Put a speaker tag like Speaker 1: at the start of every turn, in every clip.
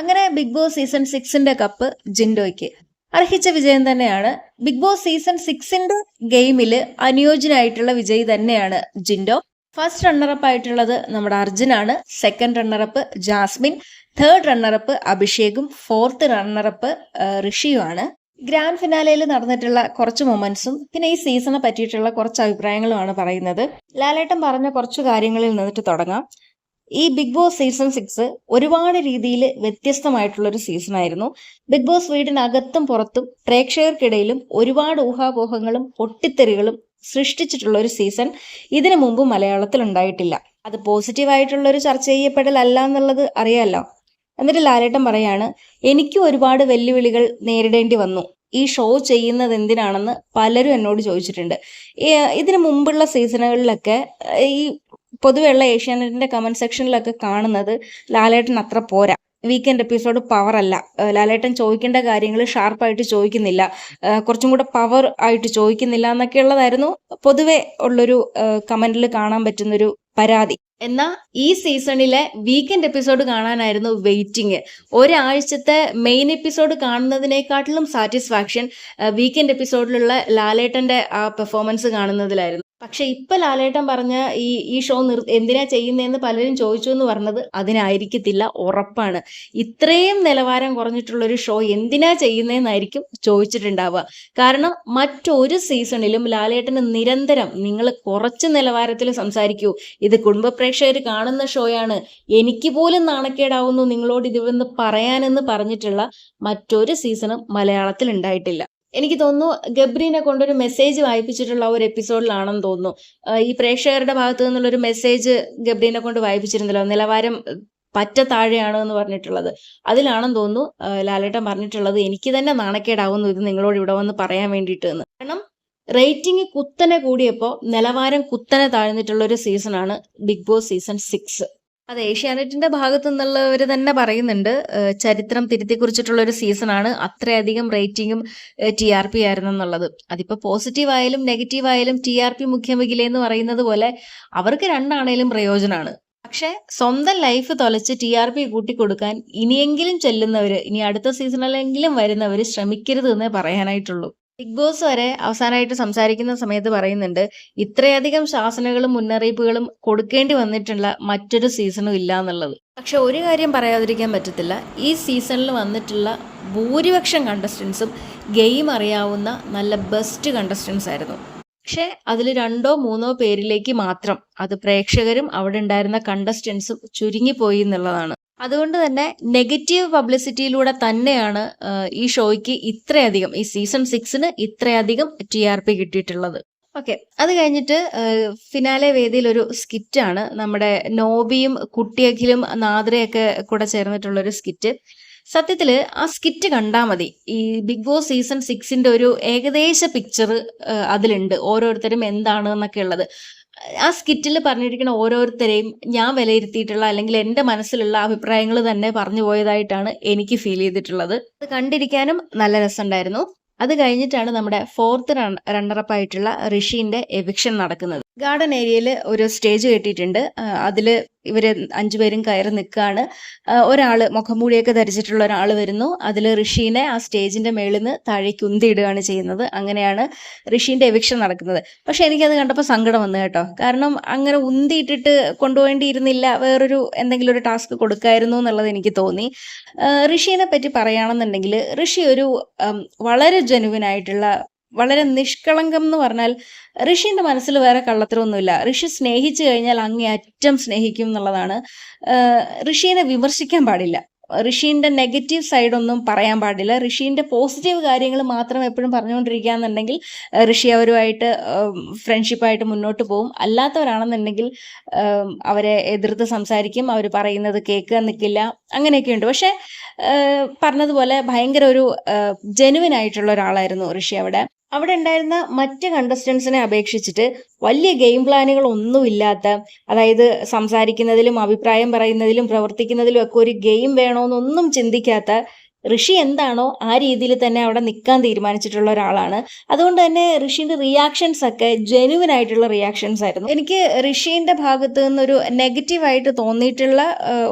Speaker 1: അങ്ങനെ Bigg Boss season സിക്സിന്റെ cup ജിൻഡോയ്ക്ക്. അർഹിച്ച വിജയം തന്നെയാണ് ബിഗ് ബോസ് സീസൺ സിക്സിന്റെ ഗെയിമിൽ അനുയോജ്യനായിട്ടുള്ള വിജയി തന്നെയാണ് ജിൻഡോ. ഫസ്റ്റ് റണ്ണറപ്പ് ആയിട്ടുള്ളത് നമ്മുടെ അർജുനാണ്. Second runner up Jasmine. Third runner up അഭിഷേകും. Fourth runner up ഋഷിയുമാണ്. ഗ്രാൻഡ് ഫിനാലയിൽ നടന്നിട്ടുള്ള കുറച്ച് മൊമെന്റ്സും പിന്നെ ഈ സീസണെ പറ്റിയിട്ടുള്ള കുറച്ച് അഭിപ്രായങ്ങളുമാണ് പറയുന്നത്. ലാലേട്ടൻ പറഞ്ഞ കുറച്ച് കാര്യങ്ങളിൽ നിന്നിട്ട് തുടങ്ങാം. ഈ ബിഗ് ബോസ് സീസൺ സിക്സ് ഒരുപാട് രീതിയിൽ വ്യത്യസ്തമായിട്ടുള്ള ഒരു സീസൺ ആയിരുന്നു. ബിഗ് ബോസ് വീടിനകത്തും പുറത്തും പ്രേക്ഷകർക്കിടയിലും ഒരുപാട് ഊഹാപോഹങ്ങളും പൊട്ടിത്തെറികളും സൃഷ്ടിച്ചിട്ടുള്ള ഒരു സീസൺ ഇതിനു മുമ്പ് മലയാളത്തിൽ ഉണ്ടായിട്ടില്ല. അത് പോസിറ്റീവായിട്ടുള്ള ഒരു ചർച്ച ചെയ്യപ്പെടലല്ല എന്നുള്ളത് അറിയാലോ? എന്നിട്ട് ലാലേട്ടൻ പറയാണ് എനിക്കും ഒരുപാട് വെല്ലുവിളികൾ നേരിടേണ്ടി വന്നു. ഈ ഷോ ചെയ്യുന്നത് എന്തിനാണെന്ന് പലരും എന്നോട് ചോദിച്ചിട്ടുണ്ട്. ഇതിനു മുമ്പുള്ള സീസണുകളിലൊക്കെ ഈ പൊതുവെയുള്ള ഏഷ്യാനെറ്റിന്റെ കമന്റ് സെക്ഷനിലൊക്കെ കാണുന്നത് ലാലേട്ടൻ അത്ര പോരാ. വീക്കെൻഡ് എപ്പിസോഡ് പവർ അല്ല. ലാലേട്ടൻ ചോദിക്കേണ്ട കാര്യങ്ങൾ ഷാർപ്പായിട്ട് ചോദിക്കുന്നില്ല. കുറച്ചും കൂടെ പവർ ആയിട്ട് ചോദിക്കുന്നില്ല എന്നൊക്കെ ഉള്ളതായിരുന്നു പൊതുവെ ഉള്ളൊരു കമന്റിൽ കാണാൻ പറ്റുന്നൊരു പരാതി. എന്നാൽ ഈ സീസണിലെ വീക്കെൻഡ് എപ്പിസോഡ് കാണാനായിരുന്നു വെയിറ്റിംഗ് ഒരാഴ്ചത്തെ മെയിൻ എപ്പിസോഡ് കാണുന്നതിനേക്കാട്ടിലും സാറ്റിസ്ഫാക്ഷൻ വീക്കെൻഡ് എപ്പിസോഡിലുള്ള ലാലേട്ടന്റെ ആ പെർഫോമൻസ് കാണുന്നതിലായിരുന്നു. പക്ഷെ ഇപ്പൊ ലാലേട്ടൻ പറഞ്ഞ ഈ ഈ ഷോ നിർ എന്തിനാ ചെയ്യുന്നതെന്ന് പലരും ചോദിച്ചു എന്ന് പറഞ്ഞത് അതിനായിരിക്കത്തില്ല ഉറപ്പാണ്. ഇത്രയും നിലവാരം കുറഞ്ഞിട്ടുള്ള ഒരു ഷോ എന്തിനാ ചെയ്യുന്നതെന്നായിരിക്കും ചോദിച്ചിട്ടുണ്ടാവുക. കാരണം മറ്റൊരു സീസണിലും ലാലേട്ടന് നിരന്തരം നിങ്ങൾ കുറച്ച് നിലവാരത്തിൽ സംസാരിക്കൂ. ഇത് കുടുംബ പ്രേക്ഷകർ കാണുന്ന ഷോയാണ് എനിക്ക് പോലും നാണക്കേടാവുന്നു നിങ്ങളോട് ഇതിൽ നിന്ന് പറയാനെന്ന് പറഞ്ഞിട്ടുള്ള മറ്റൊരു സീസണും മലയാളത്തിൽ ഉണ്ടായിട്ടില്ല. എനിക്ക് തോന്നുന്നു ഗബ്രീനെ കൊണ്ടൊരു മെസ്സേജ് വായിപ്പിച്ചിട്ടുള്ള ഒരു എപ്പിസോഡിലാണെന്ന് തോന്നുന്നു. ഈ പ്രേക്ഷകരുടെ ഭാഗത്തു നിന്നുള്ള ഒരു മെസ്സേജ് ഗബ്രീനെ കൊണ്ട് വായിപ്പിച്ചിരുന്നല്ലോ. നിലവാരം പറ്റ താഴെയാണ് എന്ന് പറഞ്ഞിട്ടുള്ളത്. അതിലാണെന്ന് തോന്നുന്നു ലാലേട്ടൻ പറഞ്ഞിട്ടുള്ളത് എനിക്ക് തന്നെ നാണക്കേടാവുന്നു ഇത് നിങ്ങളോട് ഇവിടെ വന്ന് പറയാൻ വേണ്ടിയിട്ട് എന്ന് കാരണം റേറ്റിംഗ് കുത്തനെ കൂടിയപ്പോൾ നിലവാരം കുത്തനെ താഴ്ന്നിട്ടുള്ള ഒരു സീസണാണ് ബിഗ് ബോസ് സീസൺ സിക്സ് അത് ഏഷ്യാനെറ്റിന്റെ ഭാഗത്തു നിന്നുള്ളവർ തന്നെ പറയുന്നുണ്ട്. ചരിത്രം തിരുത്തി കുറിച്ചിട്ടുള്ള ഒരു സീസണാണ്. അത്രയധികം റേറ്റിംഗും ടി ആർ പി ആയിരുന്നു എന്നുള്ളത് അതിപ്പോ പോസിറ്റീവ് ആയാലും നെഗറ്റീവ് ആയാലും ടി ആർ പി മുഖ്യമകിലെ എന്ന് പറയുന്നത് പോലെ അവർക്ക് രണ്ടാണേലും പ്രയോജനമാണ് പക്ഷെ സ്വന്തം ലൈഫ് തൊലച്ച് ടി ആർ പി കൂട്ടിക്കൊടുക്കാൻ ഇനിയെങ്കിലും ചെല്ലുന്നവര് ഇനി അടുത്ത സീസണിലെങ്കിലും വരുന്നവര് ശ്രമിക്കരുത് എന്നേ പറയാനായിട്ടുള്ളൂ. ബിഗ് ബോസ് വരെ അവസാനമായിട്ട് സംസാരിക്കുന്ന സമയത്ത് പറയുന്നുണ്ട് ഇത്രയധികം ശാസനകളും മുന്നറിയിപ്പുകളും കൊടുക്കേണ്ടി വന്നിട്ടുള്ള മറ്റൊരു സീസണും ഇല്ല എന്നുള്ളത്. പക്ഷെ ഒരു കാര്യം പറയാതിരിക്കാൻ പറ്റത്തില്ല. ഈ സീസണിൽ വന്നിട്ടുള്ള ഭൂരിപക്ഷം കണ്ടസ്റ്റൻസും ഗെയിം അറിയാവുന്ന നല്ല ബെസ്റ്റ് കണ്ടസ്റ്റൻസ് ആയിരുന്നു. പക്ഷെ അതിൽ രണ്ടോ മൂന്നോ പേരിലേക്ക് മാത്രം അത് പ്രേക്ഷകരും അവിടെ ഉണ്ടായിരുന്ന കണ്ടസ്റ്റൻസും ചുരുങ്ങിപ്പോയി എന്നുള്ളതാണ്. അതുകൊണ്ട് തന്നെ നെഗറ്റീവ് പബ്ലിസിറ്റിയിലൂടെ തന്നെയാണ് ഈ ഷോയ്ക്ക് ഇത്രയധികം ഈ സീസൺ സിക്സിന് ഇത്രയധികം ടി ആർ പി കിട്ടിയിട്ടുള്ളത്. ഓക്കെ അത് കഴിഞ്ഞിട്ട് ഫിനാലെ വേദിയിൽ ഒരു സ്കിറ്റാണ് നമ്മുടെ നോബിയും കുട്ടിയഖിലും നാദ്രയൊക്കെ കൂടെ ചേർന്നിട്ടുള്ള ഒരു സ്കിറ്റ്. സത്യത്തിൽ ആ സ്കിറ്റ് കണ്ടാൽ മതി. ഈ ബിഗ് ബോസ് സീസൺ സിക്സിന്റെ ഒരു ഏകദേശ പിക്ചർ അതിലുണ്ട്. ഓരോരുത്തരും എന്താണ് എന്നൊക്കെ ഉള്ളത്. ആ സ്കിറ്റിൽ പറഞ്ഞിരിക്കുന്ന ഓരോരുത്തരെയും ഞാൻ വിലയിരുത്തിയിട്ടുള്ള അല്ലെങ്കിൽ എന്റെ മനസ്സിലുള്ള അഭിപ്രായങ്ങൾ തന്നെ പറഞ്ഞു പോയതായിട്ടാണ് എനിക്ക് ഫീൽ ചെയ്തിട്ടുള്ളത്. അത് കണ്ടിരിക്കാനും നല്ല രസമുണ്ടായിരുന്നു. അത് കഴിഞ്ഞിട്ടാണ് നമ്മുടെ ഫോർത്ത് റണ്ണറപ്പ് ആയിട്ടുള്ള ഋഷിന്റെ എവിക്ഷൻ നടക്കുന്നത്. ഗാർഡൻ ഏരിയയിൽ ഒരു സ്റ്റേജ് കെട്ടിയിട്ടുണ്ട്. അതിൽ ഇവർ അഞ്ചുപേരും കയറി നിൽക്കുകയാണ് ഒരാൾ മുഖംമൂടിയൊക്കെ ധരിച്ചിട്ടുള്ള ഒരാൾ വരുന്നു. അതിൽ ഋഷീനെ ആ സ്റ്റേജിന്റെ മേളിൽ നിന്ന് താഴേക്ക് ഉന്തിയിടുകയാണ് ചെയ്യുന്നത്. അങ്ങനെയാണ് ഋഷീന്റെ എവിക്ഷൻ നടക്കുന്നത്. പക്ഷെ എനിക്കത് കണ്ടപ്പോൾ സങ്കടം വന്നു കേട്ടോ. കാരണം അങ്ങനെ ഉന്തിയിട്ടിട്ട് കൊണ്ടുപോകേണ്ടിയിരുന്നില്ല. വേറൊരു എന്തെങ്കിലും ഒരു ടാസ്ക് കൊടുക്കായിരുന്നു എന്നുള്ളത് എനിക്ക് തോന്നി. ഋഷീനെ പറ്റി പറയുകയാണെന്നുണ്ടെങ്കിൽ ഋഷി ഒരു വളരെ ജനുവിൻ ആയിട്ടുള്ള വളരെ നിഷ്കളങ്കം എന്ന് പറഞ്ഞാൽ ഋഷിന്റെ മനസ്സിൽ വേറെ കള്ളത്തരമൊന്നുമില്ല. ഋഷി സ്നേഹിച്ചു കഴിഞ്ഞാൽ അങ്ങേ അറ്റം സ്നേഹിക്കും എന്നുള്ളതാണ്. ഋഷിയെ വിമർശിക്കാൻ പാടില്ല. ഋഷീന്റെ നെഗറ്റീവ് സൈഡ് ഒന്നും പറയാൻ പാടില്ല. ഋഷീന്റെ പോസിറ്റീവ് കാര്യങ്ങൾ മാത്രം എപ്പോഴും പറഞ്ഞുകൊണ്ടിരിക്കുക എന്നുണ്ടെങ്കിൽ ഋഷി അവരുമായിട്ട് ഫ്രണ്ട്ഷിപ്പായിട്ട് മുന്നോട്ട് പോകും. അല്ലാത്തവരാണെന്നുണ്ടെങ്കിൽ അവരെ എതിർത്ത് സംസാരിക്കും. അവർ പറയുന്നത് കേൾക്കുക നിൽക്കില്ല. അങ്ങനെയൊക്കെ ഉണ്ട് പക്ഷെ പറഞ്ഞതുപോലെ ഭയങ്കര ഒരു ജെനുവിൻ ആയിട്ടുള്ള ഒരാളായിരുന്നു ഋഷി അവിടെ. അവിടെ ഉണ്ടായിരുന്ന മറ്റ് കണ്ടസ്റ്റൻസിനെ അപേക്ഷിച്ചിട്ട് വലിയ ഗെയിം പ്ലാനുകൾ ഒന്നുമില്ലാത്ത അതായത് സംസാരിക്കുന്നതിലും അഭിപ്രായം പറയുന്നതിലും പ്രവർത്തിക്കുന്നതിലും ഒക്കെ ഒരു ഗെയിം വേണമെന്നൊന്നും ചിന്തിക്കാത്ത ഋഷി എന്താണോ ആ രീതിയിൽ തന്നെ അവിടെ നിൽക്കാൻ തീരുമാനിച്ചിട്ടുള്ള ഒരാളാണ്. അതുകൊണ്ട് തന്നെ ഋഷിന്റെ റിയാക്ഷൻസ് ഒക്കെ ജെനുവിൻ ആയിട്ടുള്ള റിയാക്ഷൻസ് ആയിരുന്നു. എനിക്ക് ഋഷിന്റെ ഭാഗത്ത് നിന്നൊരു നെഗറ്റീവായിട്ട് തോന്നിയിട്ടുള്ള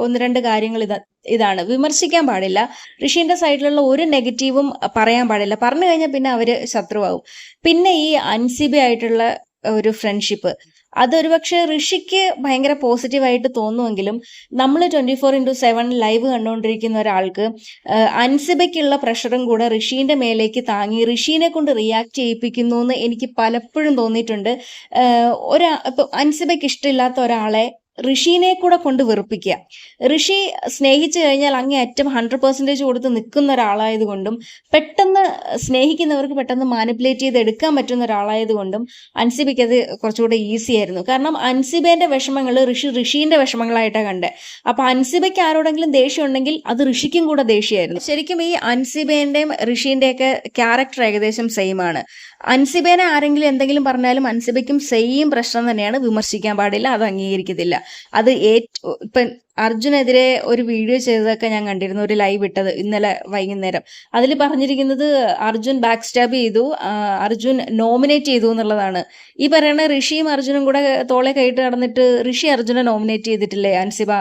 Speaker 1: ഒന്ന് രണ്ട് കാര്യങ്ങൾ ഇതാ ഇതാണ്. വിമർശിക്കാൻ പാടില്ല. ഋഷിന്റെ സൈഡിലുള്ള ഒരു നെഗറ്റീവും പറയാൻ പാടില്ല. പറഞ്ഞു കഴിഞ്ഞാൽ പിന്നെ അവർ ശത്രുവാകും. പിന്നെ ഈ അൻസിബി ആയിട്ടുള്ള ഒരു ഫ്രണ്ട്ഷിപ്പ് അതൊരു പക്ഷേ ഋഷിക്ക് ഭയങ്കര പോസിറ്റീവായിട്ട് തോന്നുമെങ്കിലും നമ്മൾ twenty four into seven live കണ്ടുകൊണ്ടിരിക്കുന്ന ഒരാൾക്ക് അൻസിബയ്ക്കുള്ള പ്രഷറും കൂടെ ഋഷീന്റെ മേലേക്ക് താങ്ങി ഋഷീനെ കൊണ്ട് റിയാക്ട് ചെയ്യിപ്പിക്കുന്നു എന്ന് എനിക്ക് പലപ്പോഴും തോന്നിയിട്ടുണ്ട്. ഒരാ ഇപ്പൊ അൻസിബയ്ക്ക് ഇഷ്ടമില്ലാത്ത ഒരാളെ ഋഷീനെ കൂടെ കൊണ്ട് വെറുപ്പിക്കുക. ഋഷി സ്നേഹിച്ചു കഴിഞ്ഞാൽ അങ്ങേ അറ്റം ഹൺഡ്രഡ് പെർസെന്റേജ് കൊടുത്ത് നിൽക്കുന്ന ഒരാളായതുകൊണ്ടും പെട്ടെന്ന് സ്നേഹിക്കുന്നവർക്ക് പെട്ടെന്ന് മാനിപ്പുലേറ്റ് ചെയ്ത് എടുക്കാൻ പറ്റുന്ന ഒരാളായതുകൊണ്ടും അൻസിബയ്ക്ക് അത് കുറച്ചുകൂടെ ഈസി ആയിരുന്നു. കാരണം അൻസിബേന്റെ വിഷമങ്ങൾ ഋഷി ഋഷീന്റെ വിഷമങ്ങളായിട്ടാണ് കണ്ടത്. അപ്പൊ അൻസിബയ്ക്ക് ആരോടെങ്കിലും ദേഷ്യം ഉണ്ടെങ്കിൽ അത് ഋഷിക്കും കൂടെ ദേഷ്യമായിരുന്നു. ശരിക്കും ഈ അൻസിബേന്റെയും ഋഷീന്റെയൊക്കെ ക്യാരക്ടർ ഏകദേശം സെയിം ആണ്. അൻസിബേനെ ആരെങ്കിലും എന്തെങ്കിലും പറഞ്ഞാലും അൻസിബയ്ക്കും സെയിം പ്രശ്നം തന്നെയാണ് വിമർശിക്കാൻ പാടില്ല അത് അംഗീകരിക്കത്തില്ല. അത് ഇപ്പം അർജുനെതിരെ ഒരു വീഡിയോ ചെയ്തതൊക്കെ ഞാൻ കണ്ടിരുന്നു ഒരു ലൈവ് ഇട്ടത് ഇന്നലെ വൈകുന്നേരം. അതിൽ പറഞ്ഞിരിക്കുന്നത് അർജുൻ ബാക്ക് സ്റ്റാബ് ചെയ്തു അർജുൻ നോമിനേറ്റ് ചെയ്തു എന്നുള്ളതാണ്. ഈ പറയുന്ന ഋഷിയും അർജുനും കൂടെ തോളെ കൈയിട്ട് നടന്നിട്ട് ഋഷി അർജുനെ നോമിനേറ്റ് ചെയ്തിട്ടില്ലേ അൻസിബ?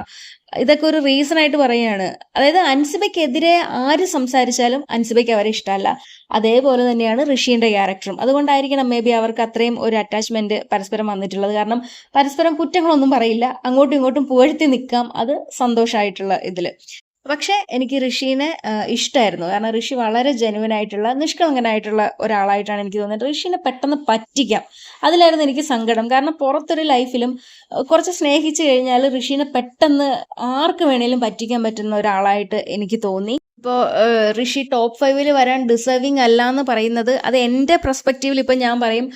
Speaker 1: ഇതൊക്കെ ഒരു റീസൺ ആയിട്ട് പറയുകയാണ്. അതായത് അൻസിബയ്ക്കെതിരെ ആര് സംസാരിച്ചാലും അൻസിബയ്ക്ക് അവരെ ഇഷ്ടമല്ല. അതേപോലെ തന്നെയാണ് ഋഷിയുടെ ക്യാരക്ടറും അതുകൊണ്ടായിരിക്കണം മേ ബി അവർക്ക് അത്രയും ഒരു അറ്റാച്ച്മെന്റ് പരസ്പരം വന്നിട്ടുള്ളത്. കാരണം പരസ്പരം കുറ്റങ്ങളൊന്നും പറയില്ല. അങ്ങോട്ടും ഇങ്ങോട്ടും പുകഴ്ത്തി നിൽക്കാം. അത് സന്തോഷമായിട്ടുള്ള ഇതിൽ. പക്ഷെ എനിക്ക് ഋഷീനെ ഇഷ്ടമായിരുന്നു കാരണം ഋഷി വളരെ ജെനുവൻ ആയിട്ടുള്ള നിഷ്കളങ്കനായിട്ടുള്ള ഒരാളായിട്ടാണ് എനിക്ക് തോന്നുന്നത് ഋഷീനെ പെട്ടെന്ന് പറ്റിക്കാം. അതിലായിരുന്നു എനിക്ക് സങ്കടം. കാരണം പുറത്തൊരു ലൈഫിലും കുറച്ച് സ്നേഹിച്ചു കഴിഞ്ഞാൽ ഋഷീനെ പെട്ടെന്ന് ആർക്ക് വേണേലും പറ്റിക്കാൻ പറ്റുന്ന ഒരാളായിട്ട് എനിക്ക് തോന്നി. ഇപ്പോൾ ഋഷി ടോപ്പ് ഫൈവിൽ വരാൻ ഡിസേർവിങ് അല്ല എന്ന് പറയുന്നത് അത് എന്റെ പെർസ്പെക്റ്റീവിൽ ഇപ്പം ഞാൻ പറയും.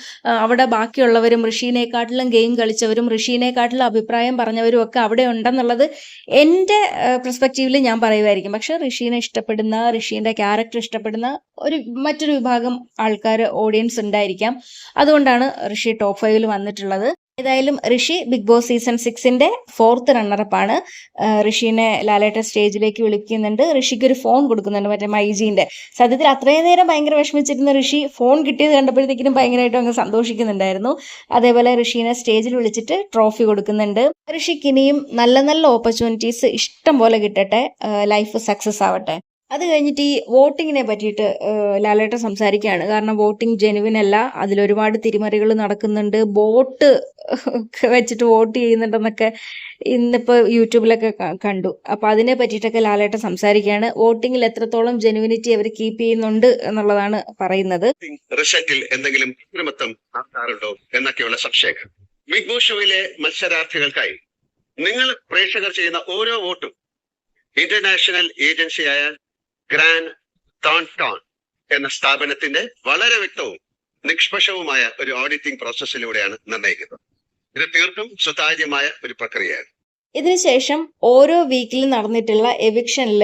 Speaker 1: അവിടെ ബാക്കിയുള്ളവരും ഋഷീനെക്കാട്ടിലും ഗെയിം കളിച്ചവരും ഋഷീനെക്കാട്ടിലും അഭിപ്രായം പറഞ്ഞവരും ഒക്കെ അവിടെ ഉണ്ടെന്നുള്ളത് എന്റെ പെർസ്പെക്റ്റീവിൽ ഞാൻ പറയുമായിരിക്കും പക്ഷേ ഋഷീനെ ഇഷ്ടപ്പെടുന്ന ഋഷീന്റെ ക്യാരക്ടർ ഇഷ്ടപ്പെടുന്ന ഒരു മറ്റൊരു വിഭാഗം ആൾക്കാർ ഓഡിയൻസ് ഉണ്ടായിരിക്കാം. അതുകൊണ്ടാണ് ഋഷി ടോപ്പ് ഫൈവിൽ വന്നിട്ടുള്ളത്. ഏതായാലും ഋഷി ബിഗ് ബോസ് സീസൺ സിക്സിന്റെ ഫോർത്ത് റണ്ണറപ്പ് ആണ്. ഋഷിനെ ലാലേട്ട സ്റ്റേജിലേക്ക് വിളിക്കുന്നുണ്ട്. ഋഷിക്ക് ഒരു ഫോൺ കൊടുക്കുന്നുണ്ട് മറ്റേ മൈജീന്റെ സത്യത്തിൽ അത്രയും നേരം ഭയങ്കര വിഷമിച്ചിരുന്ന ഋഷി ഫോൺ കിട്ടിയത് കണ്ടപ്പോഴത്തേക്കിനും ഭയങ്കരമായിട്ടും അങ്ങ് സന്തോഷിക്കുന്നുണ്ടായിരുന്നു. അതേപോലെ ഋഷിനെ സ്റ്റേജിൽ വിളിച്ചിട്ട് ട്രോഫി കൊടുക്കുന്നുണ്ട്. ഋഷിക്ക് ഇനിയും നല്ല നല്ല ഓപ്പർച്യൂണിറ്റീസ് ഇഷ്ടം പോലെ കിട്ടട്ടെ. ലൈഫ് സക്സസ് ആവട്ടെ. അത് കഴിഞ്ഞിട്ട് ഈ വോട്ടിങ്ങിനെ പറ്റിയിട്ട് ലാലേട്ട സംസാരിക്കുകയാണ്. കാരണം വോട്ടിംഗ് ജെനുവിൻ അല്ല അതിലൊരുപാട് തിരിമറികൾ നടക്കുന്നുണ്ട്. ബോട്ട് വെച്ചിട്ട് വോട്ട് ചെയ്യുന്നുണ്ടെന്നൊക്കെ ഇന്നിപ്പോൾ യൂട്യൂബിലൊക്കെ കണ്ടു. അപ്പോൾ അതിനെ പറ്റിയിട്ടൊക്കെ ലാലേട്ട സംസാരിക്കുകയാണ്. വോട്ടിങ്ങിൽ എത്രത്തോളം ജെനുവിനിറ്റി അവർ കീപ്പ് ചെയ്യുന്നുണ്ട് എന്നുള്ളതാണ് പറയുന്നത്.
Speaker 2: എന്തെങ്കിലും ബിഗ് ബോസ് ഷോയിലെ മത്സരാർത്ഥികൾക്കായി നിങ്ങൾ പ്രേക്ഷകർ ചെയ്യുന്ന ഓരോ വോട്ടും ഇന്റർനാഷണൽ ഏജൻസിയായ ഗ്രാൻഡ് ടോൺ ടോൺ എന്ന സ്ഥാപനത്തിന്റെ വളരെ വ്യക്തവും നിഷ്പക്ഷവുമായ ഒരു ഓഡിറ്റിംഗ് പ്രോസസ്സിലൂടെയാണ് നിർണയിക്കുന്നത് ഇത് തീർത്തും സുതാര്യമായ ഒരു പ്രക്രിയയാണ്.
Speaker 1: ഇതിനുശേഷം ഓരോ വീക്കിൽ നടന്നിട്ടുള്ള എവിക്ഷനിൽ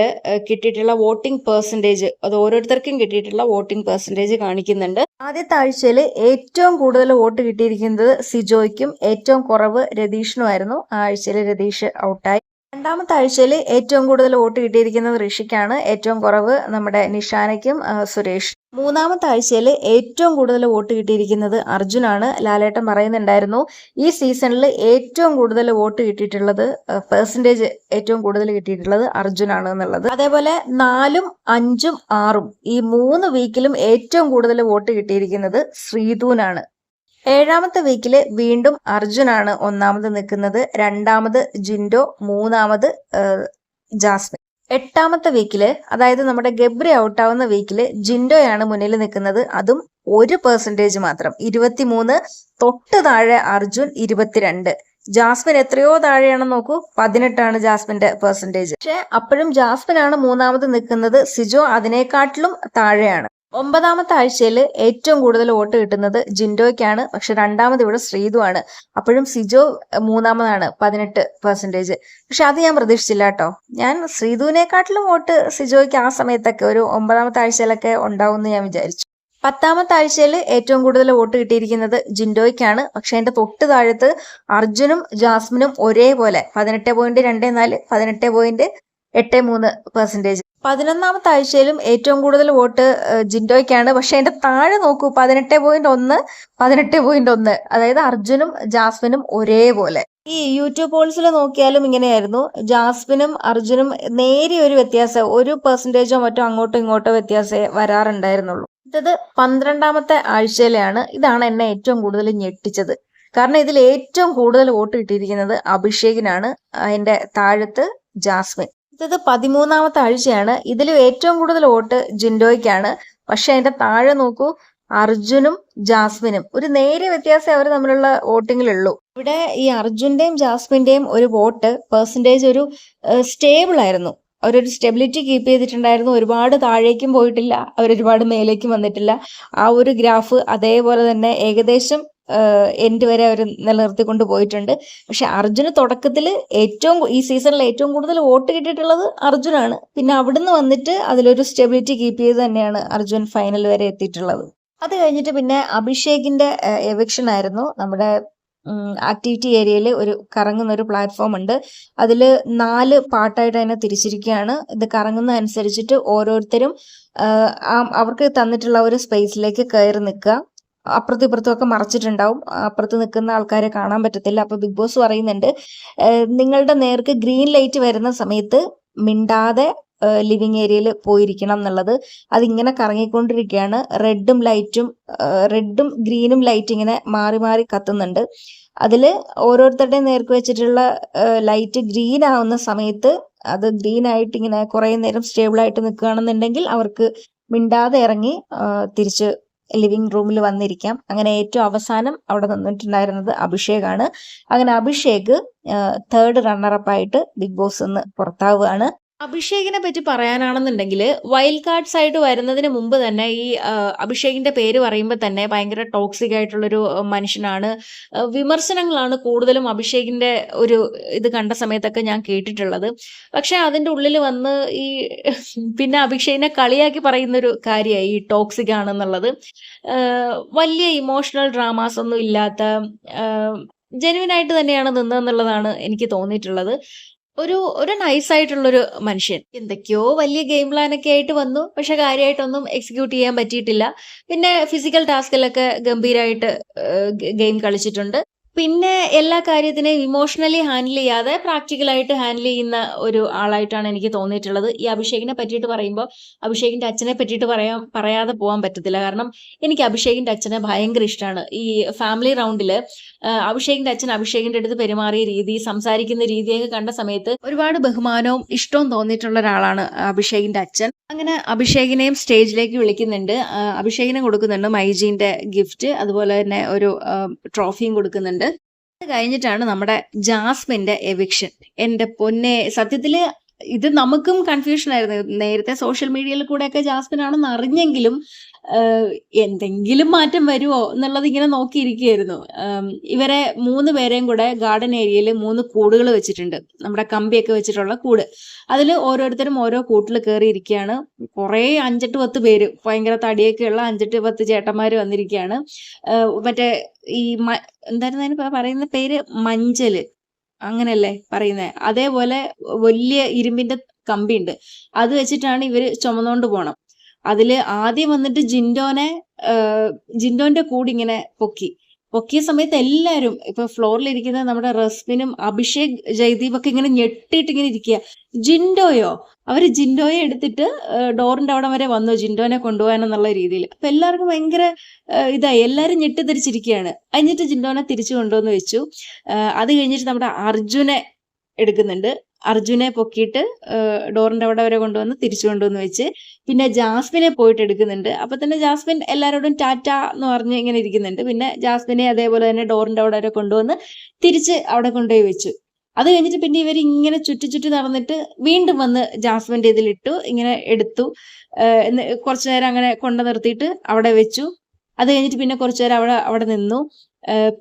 Speaker 1: കിട്ടിയിട്ടുള്ള വോട്ടിംഗ് പെർസെന്റേജ് അത് ഓരോരുത്തർക്കും കിട്ടിയിട്ടുള്ള വോട്ടിംഗ് പെർസെന്റേജ് കാണിക്കുന്നുണ്ട്. ആദ്യത്തെ ആഴ്ചയിൽ ഏറ്റവും കൂടുതൽ വോട്ട് കിട്ടിയിരിക്കുന്നത് സിജോയ്ക്കും ഏറ്റവും കുറവ് രതീഷിനുമായിരുന്നു. ആ ആഴ്ചയിൽ രതീഷ് ഔട്ടായി. രണ്ടാമത്തെ ആഴ്ചയിൽ ഏറ്റവും കൂടുതൽ വോട്ട് കിട്ടിയിരിക്കുന്നത് ഋഷിക്കാണ്. ഏറ്റവും കുറവ് നമ്മുടെ നിഷാനയ്ക്കും സുരേഷ്. മൂന്നാമത്തെ ആഴ്ചയിൽ ഏറ്റവും കൂടുതൽ വോട്ട് കിട്ടിയിരിക്കുന്നത് അർജുനാണ്. ലാലേട്ടൻ പറയുന്നുണ്ടായിരുന്നു ഈ സീസണിൽ ഏറ്റവും കൂടുതൽ വോട്ട് കിട്ടിയിട്ടുള്ളത് പെർസെന്റേജ് ഏറ്റവും കൂടുതൽ കിട്ടിയിട്ടുള്ളത് അർജുനാണ് എന്നുള്ളത്. അതേപോലെ നാലും അഞ്ചും ആറും ഈ മൂന്ന് വീക്കിലും ഏറ്റവും കൂടുതൽ വോട്ട് കിട്ടിയിരിക്കുന്നത് ശ്രീധുവിനാണ് ഏഴാമത്തെ വീക്കിൽ വീണ്ടും അർജുനാണ് ഒന്നാമത് നിൽക്കുന്നത്. രണ്ടാമത് ജിൻഡോ മൂന്നാമത് ജാസ്മിൻ. എട്ടാമത്തെ വീക്കിൽ അതായത് നമ്മുടെ ഗബ്രി ഔട്ടാവുന്ന വീക്കിൽ ജിൻഡോയാണ് മുന്നിൽ നിൽക്കുന്നത്. അതും ഒരു പെർസെന്റേജ് മാത്രം. ഇരുപത്തിമൂന്ന് തൊട്ട് താഴെ അർജുൻ ഇരുപത്തിരണ്ട്. ജാസ്മിൻ എത്രയോ താഴെയാണെന്ന് നോക്കൂ. പതിനെട്ടാണ് ജാസ്മിന്റെ പെർസെന്റേജ് പക്ഷെ അപ്പോഴും ജാസ്മിൻ ആണ് മൂന്നാമത് നിൽക്കുന്നത്. സിജോ അതിനെക്കാട്ടിലും താഴെയാണ്. ഒമ്പതാമത്തെ ആഴ്ചയിൽ ഏറ്റവും കൂടുതൽ വോട്ട് കിട്ടുന്നത് ജിൻഡോയ്ക്കാണ്. പക്ഷെ രണ്ടാമത് ഇവിടെ ശ്രീതു ആണ് അപ്പോഴും സിജോ മൂന്നാമതാണ് പതിനെട്ട് പെർസെന്റേജ് പക്ഷെ അത് ഞാൻ പ്രതീക്ഷിച്ചില്ല കേട്ടോ. ഞാൻ ശ്രീതുവിനെക്കാട്ടിലും വോട്ട് സിജോയ്ക്ക് ആ സമയത്തൊക്കെ ഒരു ഒമ്പതാമത്തെ ആഴ്ചയിലൊക്കെ ഉണ്ടാവുമെന്ന് ഞാൻ വിചാരിച്ചു. പത്താമത്തെ ആഴ്ചയിൽ ഏറ്റവും കൂടുതൽ വോട്ട് കിട്ടിയിരിക്കുന്നത് ജിൻഡോയ്ക്കാണ്. പക്ഷെ അതിന്റെ തൊട്ട് താഴത്ത് അർജുനും ജാസ്മിനും ഒരേപോലെ പതിനെട്ട് പോയിന്റ് രണ്ട് നാല് പതിനെട്ട് പോയിന്റ് എട്ട് മൂന്ന് പെർസെന്റേജ് പതിനൊന്നാമത്തെ ആഴ്ചയിലും ഏറ്റവും കൂടുതൽ വോട്ട് ജിൻഡോയ്ക്കാണ്. പക്ഷെ അതിന്റെ താഴെ നോക്കൂ പതിനെട്ട് പോയിന്റ് ഒന്ന് പതിനെട്ട് പോയിന്റ് ഒന്ന്. അതായത് അർജുനും ജാസ്മിനും ഒരേപോലെ. ഈ യൂട്യൂബ് പോൾസിൽ നോക്കിയാലും ഇങ്ങനെയായിരുന്നു. ജാസ്മിനും അർജുനും നേരിയ ഒരു വ്യത്യാസം ഒരു പെർസെന്റേജോ മറ്റോ അങ്ങോട്ടോ ഇങ്ങോട്ടോ വ്യത്യാസമേ വരാറുണ്ടായിരുന്നുള്ളൂ. അടുത്തത് പന്ത്രണ്ടാമത്തെ ആഴ്ചയിലാണ് ഇതാണ് എന്നെ ഏറ്റവും കൂടുതൽ ഞെട്ടിച്ചത്. കാരണം ഇതിൽ ഏറ്റവും കൂടുതൽ വോട്ട് കിട്ടിയിരിക്കുന്നത് അഭിഷേകിനാണ് അതിന്റെ താഴത്ത് ജാസ്മിൻ. ഇത് പതിമൂന്നാമത്തെ ആഴ്ചയാണ്. ഇതിലും ഏറ്റവും കൂടുതൽ വോട്ട് ജിൻഡോയ്ക്കാണ്. പക്ഷെ അതിന്റെ താഴെ നോക്കൂ അർജുനും ജാസ്മിനും. ഒരു നേരെ വ്യത്യാസം അവർ തമ്മിലുള്ള വോട്ടിങ്ങിലുള്ളൂ. ഇവിടെ ഈ അർജുന്റെയും ജാസ്മിന്റെയും ഒരു വോട്ട് പെർസെന്റേജ് ഒരു സ്റ്റേബിൾ ആയിരുന്നു. അവരൊരു സ്റ്റെബിലിറ്റി കീപ്പ് ചെയ്തിട്ടുണ്ടായിരുന്നു. ഒരുപാട് താഴേക്കും പോയിട്ടില്ല. അവരൊരുപാട് മേലേക്കും വന്നിട്ടില്ല. ആ ഒരു ഗ്രാഫ് അതേപോലെ തന്നെ ഏകദേശം എൻഡ് വരെ അവർ നിലനിർത്തിക്കൊണ്ട് പോയിട്ടുണ്ട്. പക്ഷെ അർജുന് തുടക്കത്തിൽ ഏറ്റവും ഈ സീസണിൽ ഏറ്റവും കൂടുതൽ വോട്ട് കിട്ടിയിട്ടുള്ളത് അർജുനാണ്. പിന്നെ അവിടുന്ന് വന്നിട്ട് അതിലൊരു സ്റ്റെബിലിറ്റി കീപ്പ് ചെയ്ത് തന്നെയാണ് അർജുൻ ഫൈനൽ വരെ എത്തിയിട്ടുള്ളത്. അത് കഴിഞ്ഞിട്ട് പിന്നെ അഭിഷേകിന്റെ എവിക്ഷൻ ആയിരുന്നു. നമ്മുടെ ആക്ടിവിറ്റി ഏരിയയിൽ ഒരു കറങ്ങുന്ന ഒരു പ്ലാറ്റ്ഫോം ഉണ്ട്. അതിൽ നാല് പാട്ടായിട്ട് അതിനെ തിരിച്ചിരിക്കുകയാണ്. ഇത് കറങ്ങുന്ന അനുസരിച്ചിട്ട് ഓരോരുത്തരും അവർക്ക് തന്നിട്ടുള്ള ഒരു സ്പേസിലേക്ക് കയറി നിൽക്കുക. അപ്പുറത്തും ഇപ്പുറത്തും ഒക്കെ മറച്ചിട്ടുണ്ടാവും. അപ്പുറത്ത് നിൽക്കുന്ന ആൾക്കാരെ കാണാൻ പറ്റത്തില്ല. അപ്പൊ ബിഗ് ബോസ് പറയുന്നുണ്ട് നിങ്ങളുടെ നേർക്ക് ഗ്രീൻ ലൈറ്റ് വരുന്ന സമയത്ത് മിണ്ടാതെ ലിവിങ് ഏരിയയിൽ പോയിരിക്കണം എന്നുള്ളത്. അതിങ്ങനെ കറങ്ങിക്കൊണ്ടിരിക്കുകയാണ്. റെഡും ലൈറ്റും റെഡും ഗ്രീനും ലൈറ്റ് ഇങ്ങനെ മാറി മാറി കത്തുന്നുണ്ട്. അതിൽ ഓരോരുത്തരുടെയും നേർക്ക് വെച്ചിട്ടുള്ള ലൈറ്റ് ഗ്രീൻ ആവുന്ന സമയത്ത് അത് ഗ്രീൻ ആയിട്ട് ഇങ്ങനെ കുറേ നേരം സ്റ്റേബിൾ ആയിട്ട് നിൽക്കുകയാണെന്നുണ്ടെങ്കിൽ അവർക്ക് മിണ്ടാതെ ഇറങ്ങി തിരിച്ച് ലിവിംഗ് റൂമിൽ വന്നിരിക്കാം. അങ്ങനെ ഏറ്റവും അവസാനം അവിടെ നിന്നിട്ടുണ്ടായിരുന്നത് അഭിഷേകാണ്. അങ്ങനെ അഭിഷേക് തേർഡ് റണ്ണറപ്പായിട്ട് ബിഗ് ബോസ് നിന്ന് പുറത്താവുകയാണ്. അഭിഷേകിനെ പറ്റി പറയാനാണെന്നുണ്ടെങ്കിൽ വൈൽഡ് കാർഡ്സ് ആയിട്ട് വരുന്നതിന് മുമ്പ് തന്നെ ഈ അഭിഷേകിന്റെ പേര് പറയുമ്പോൾ തന്നെ ഭയങ്കര ടോക്സിക് ആയിട്ടുള്ളൊരു മനുഷ്യനാണ്. വിമർശനങ്ങളാണ് കൂടുതലും അഭിഷേകിന്റെ ഒരു ഇത് കണ്ട സമയത്തൊക്കെ ഞാൻ കേട്ടിട്ടുള്ളത്. പക്ഷെ അതിന്റെ ഉള്ളിൽ വന്ന് ഈ പിന്നെ അഭിഷേകിനെ കളിയാക്കി പറയുന്ന ഒരു കാര്യമായി ഈ ടോക്സിക് ആണെന്നുള്ളത്. വലിയ ഇമോഷണൽ ഡ്രാമാസ് ഒന്നും ഇല്ലാത്ത ജെനുവിനായിട്ട് തന്നെയാണ് നിന്നതെന്നുള്ളതാണ് എനിക്ക് തോന്നിയിട്ടുള്ളത്. ഒരു ഒരു നൈസ് ആയിട്ടുള്ളൊരു മനുഷ്യൻ. എന്തൊക്കെയോ വലിയ ഗെയിം പ്ലാൻ ഒക്കെ ആയിട്ട് വന്നു. പക്ഷെ കാര്യമായിട്ടൊന്നും എക്സിക്യൂട്ട് ചെയ്യാൻ പറ്റിയിട്ടില്ല. പിന്നെ ഫിസിക്കൽ ടാസ്കിലൊക്കെ ഗംഭീരമായിട്ട് ഗെയിം കളിച്ചിട്ടുണ്ട്. പിന്നെ എല്ലാ കാര്യത്തിനെയും ഇമോഷണലി ഹാൻഡിൽ ചെയ്യാതെ പ്രാക്ടിക്കലായിട്ട് ഹാൻഡിൽ ചെയ്യുന്ന ഒരു ആളായിട്ടാണ് എനിക്ക് തോന്നിയിട്ടുള്ളത്. ഈ അഭിഷേകിനെ പറ്റിയിട്ട് പറയുമ്പോൾ അഭിഷേകിന്റെ അച്ഛനെ പറ്റിയിട്ട് പറയാൻ പറയാതെ പോകാൻ പറ്റത്തില്ല. കാരണം എനിക്ക് അഭിഷേകിന്റെ അച്ഛനെ ഭയങ്കര ഇഷ്ടമാണ് ഈ ഫാമിലി റൗണ്ടിൽ അഭിഷേകിന്റെ അച്ഛൻ അഭിഷേകിന്റെ അടുത്ത് പെരുമാറിയ രീതി സംസാരിക്കുന്ന രീതിയൊക്കെ കണ്ട സമയത്ത് ഒരുപാട് ബഹുമാനവും ഇഷ്ടവും തോന്നിയിട്ടുള്ള ഒരാളാണ് അഭിഷേകിന്റെ അച്ഛൻ. അങ്ങനെ അഭിഷേകിനെയും സ്റ്റേജിലേക്ക് വിളിക്കുന്നുണ്ട്. അഭിഷേകിനെ കൊടുക്കുന്നുണ്ട് മൈജീന്റെ ഗിഫ്റ്റ് അതുപോലെ തന്നെ ഒരു ട്രോഫിയും കൊടുക്കുന്നുണ്ട്. അത് കഴിഞ്ഞിട്ടാണ് നമ്മുടെ ജാസ്മിന്റെ എവിക്ഷൻ എന്റെ പൊന്നെ സത്യത്തിൽ ഇത് നമുക്കും കൺഫ്യൂഷൻ ആയിരുന്നു. നേരത്തെ സോഷ്യൽ മീഡിയയിൽ കൂടെയൊക്കെ ജാസ്മിൻ ആണെന്ന് അറിഞ്ഞെങ്കിലും എന്തെങ്കിലും മാറ്റം വരുമോ എന്നുള്ളത് ഇങ്ങനെ നോക്കിയിരിക്കുകയായിരുന്നു. ഇവരെ മൂന്ന് പേരെയും കൂടെ ഗാർഡൻ ഏരിയയിൽ മൂന്ന് കൂടുകൾ വെച്ചിട്ടുണ്ട്. നമ്മുടെ കമ്പിയൊക്കെ വെച്ചിട്ടുള്ള കൂട്. അതിൽ ഓരോരുത്തരും ഓരോ കൂട്ടിൽ കയറിയിരിക്കുകയാണ് കുറേ അഞ്ചെട്ട് പത്ത് പേര് ഭയങ്കര തടിയൊക്കെയുള്ള അഞ്ചെട്ട് പത്ത് ചേട്ടന്മാർ വന്നിരിക്കുകയാണ്. മറ്റേ ഈ എന്തായിരുന്നു അതിന് പറയുന്ന പേര്? മഞ്ചൽ അങ്ങനല്ലേ പറയുന്നത് അതേപോലെ വലിയ ഇരുമ്പിന്റെ കമ്പിയുണ്ട്. അത് വെച്ചിട്ടാണ് ഇവർ ചുമന്നുകൊണ്ട് പോണം അതിൽ ആദ്യം വന്നിട്ട് ജിൻഡോനെ ജിൻഡോന്റെ കൂടി ഇങ്ങനെ പൊക്കി. പൊക്കിയ സമയത്ത് എല്ലാവരും ഇപ്പൊ ഫ്ലോറിലിരിക്കുന്ന നമ്മുടെ റസ്മിനും അഭിഷേക് ജയദീപ് ഒക്കെ ഇങ്ങനെ ഞെട്ടിയിട്ട് ഇങ്ങനെ ഇരിക്കുക ജിൻഡോയോ? അവർ ജിൻഡോയെ എടുത്തിട്ട് ഡോറിന്റെ അവിടെ വരെ വന്നു ജിൻഡോനെ കൊണ്ടുപോകാനെന്നുള്ള രീതിയിൽ. അപ്പൊ എല്ലാവർക്കും ഭയങ്കര ഇതായി. എല്ലാവരും ഞെട്ടിത്തിരിച്ചിരിക്കുകയാണ് കഴിഞ്ഞിട്ട് ജിൻഡോനെ തിരിച്ചു കൊണ്ടുവന്ന് വെച്ചു. അത് കഴിഞ്ഞിട്ട് നമ്മുടെ അർജുനെ എടുക്കുന്നുണ്ട്. അർജുനെ പൊക്കിയിട്ട് ഡോറിന്റെ അവിടെ വരെ കൊണ്ടുവന്ന് തിരിച്ചു കൊണ്ടുവന്ന് വെച്ച് പിന്നെ ജാസ്മിനെ പോയിട്ട് എടുക്കുന്നുണ്ട്. അപ്പൊ തന്നെ ജാസ്മിൻ എല്ലാവരോടും ടാറ്റ എന്ന് പറഞ്ഞ് ഇങ്ങനെ ഇരിക്കുന്നുണ്ട്. പിന്നെ ജാസ്മിനെ അതേപോലെ തന്നെ ഡോറിന്റെ അവിടെ വരെ കൊണ്ടുവന്ന് തിരിച്ച് അവിടെ കൊണ്ടുപോയി വെച്ചു. അത് കഴിഞ്ഞിട്ട് പിന്നെ ഇവർ ഇങ്ങനെ ചുറ്റി ചുറ്റി നടന്നിട്ട് വീണ്ടും വന്ന് ജാസ്മിന്റെ ഇതിലിട്ടു ഇങ്ങനെ എടുത്തു. കുറച്ചു നേരം അങ്ങനെ കൊണ്ടു നിർത്തിയിട്ട് അവിടെ വെച്ചു. അത് കഴിഞ്ഞിട്ട് പിന്നെ കുറച്ചു നേരം അവിടെ അവിടെ നിന്നു.